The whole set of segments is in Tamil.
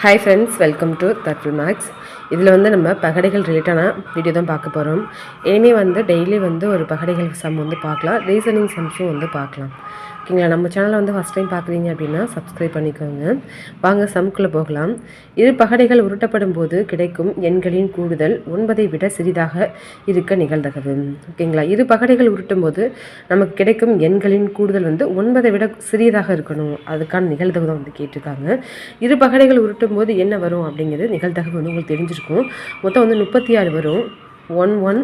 ஹாய் ஃப்ரெண்ட்ஸ் வெல்கம் டு தட்ரு மேக்ஸ் இதில் வந்து நம்ம பகடைகள் ரிலேட்டான வீடியோ தான் பார்க்க போகிறோம் இனிமேல் வந்து டெய்லி வந்து ஒரு பகடைகள் சம் வந்து பார்க்கலாம். ரீசனிங் சம்ஸும் வந்து பார்க்கலாம். ஓகேங்களா நம்ம சேனலை வந்து ஃபஸ்ட் டைம் பார்க்குறீங்க அப்படின்னா சப்ஸ்கிரைப் பண்ணிக்கோங்க. வாங்க சமுக்குள்ளே போகலாம். இரு பகடைகள் உருட்டப்படும் போது கிடைக்கும் எண்களின் கூடுதல் ஒன்பதை விட சிறிதாக இருக்க நிகழ்தகவு ஓகேங்களா இரு பகடைகள் உருட்டும் போது நமக்கு கிடைக்கும் எண்களின் கூடுதல் வந்து ஒன்பதை விட சிறியதாக இருக்கணும். அதுக்கான நிகழ்தகவு தான் வந்து கேட்டிருக்காங்க. இரு பகடைகள் உருட்டும் போது என்ன வரும் அப்படிங்கிறது நிகழ்தகவு வந்து உங்களுக்கு தெரிஞ்சிருக்கும். மொத்தம் வந்து முப்பத்தி ஆறு வரும். One one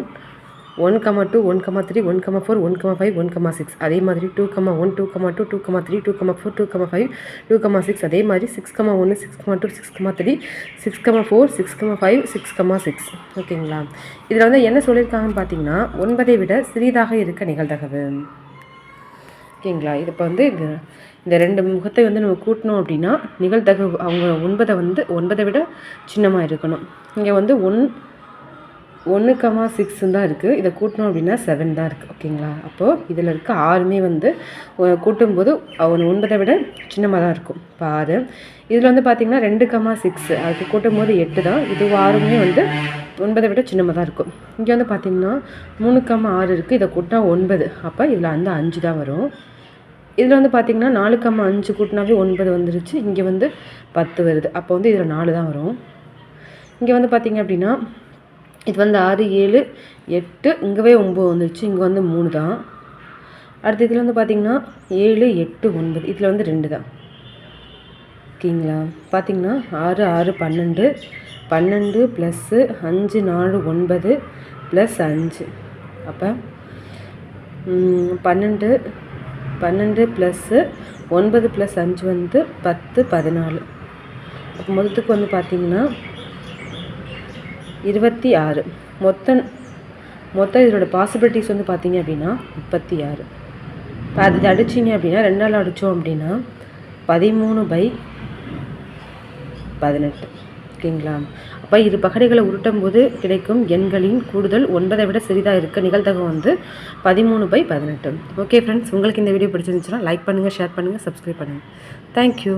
one comma two one comma three one comma four one comma five one comma six அதே மாதிரி two comma one two comma two two comma three two comma four two comma five two comma six அதே மாதிரி சிக்ஸ் கமா ஒன்று six comma two six comma three six comma four six comma five six comma six ஓகேங்களா? இதில் வந்து என்ன சொல்லியிருக்காங்கன்னு பார்த்தீங்கன்னா ஒன்பதை விட சிறிதாக இருக்க நிகழ்தகவு. ஓகேங்களா? இது இப்போ வந்து இது இந்த ரெண்டு முகத்தை வந்து நம்ம கூட்டணும் அப்படின்னா நிகழ்தகவு அவங்க ஒன்பதை வந்து ஒன்பதை விட சின்னமாக இருக்கணும். இங்கே வந்து ஒன் ஒன்று கமா சிக்ஸுன்னு தான் இருக்குது இதை கூட்டணும் அப்படின்னா செவன் தான் இருக்குது ஓகேங்களா அப்போது இதில் இருக்க ஆறுமே வந்து கூட்டும்போது ஒன்று ஒன்பதை விட சின்னமாக தான் இருக்கும். இப்போ ஆறு இதில் வந்து பார்த்திங்கன்னா ரெண்டு கமா சிக்ஸ் அதுக்கு கூட்டும் போது எட்டு தான். இது ஆறுமே வந்து ஒன்பதை விட சின்னமாக தான் இருக்கும். இங்கே வந்து பார்த்திங்கன்னா மூணு கமா ஆறு இருக்குது இதை கூட்டினா ஒன்பது. அப்போ இதில் வந்து அஞ்சு தான் வரும். இதில் வந்து பார்த்திங்கன்னா நாலு கம்மா அஞ்சு கூட்டினாவே ஒன்பது வந்துருச்சு. இங்கே வந்து பத்து வருது. அப்போ வந்து இதில் நாலு தான் வரும். இங்கே வந்து பார்த்திங்க அப்படின்னா இது வந்து ஆறு ஏழு எட்டு இங்கேவே ஒம்பது வந்துருச்சு. இங்கே வந்து மூணு தான். அடுத்த இதில் வந்து பார்த்திங்கன்னா ஏழு எட்டு ஒன்பது. இதில் வந்து ரெண்டு தான். ஓகேங்களா? பார்த்திங்கன்னா ஆறு ஆறு பன்னெண்டு. பன்னெண்டு ப்ளஸ்ஸு அஞ்சு நாலு ஒன்பது ப்ளஸ் அஞ்சு. அப்போ பன்னெண்டு பன்னெண்டு ப்ளஸ்ஸு ஒன்பது ப்ளஸ் அஞ்சு வந்து பத்து பதினாலு. அப்போ மொத்தத்துக்கு வந்து பார்த்திங்கன்னா இருபத்தி ஆறு. மொத்த மொத்தம் இதோட பாசிபிலிட்டிஸ் வந்து பார்த்தீங்க அப்படின்னா முப்பத்தி ஆறு. இப்போ அது அடிச்சிங்க அப்படின்னா ரெண்டாள் அடித்தோம் அப்படின்னா பதிமூணு பை பதினெட்டு. ஓகேங்களா? அப்போ இரு பகடைகளை உருட்டும் போது கிடைக்கும் எண்களின் கூடுதல் ஒன்பதை விட சிறிதாக இருக்க நிகழ்தகவு வந்து பதிமூணு பை பதினெட்டு. ஓகே ஃப்ரெண்ட்ஸ் உங்களுக்கு இந்த வீடியோ பிடிச்சிருந்துச்சுன்னா லைக் பண்ணுங்கள் ஷேர் பண்ணுங்கள் சப்ஸ்கிரைப் பண்ணுங்கள் தேங்க்யூ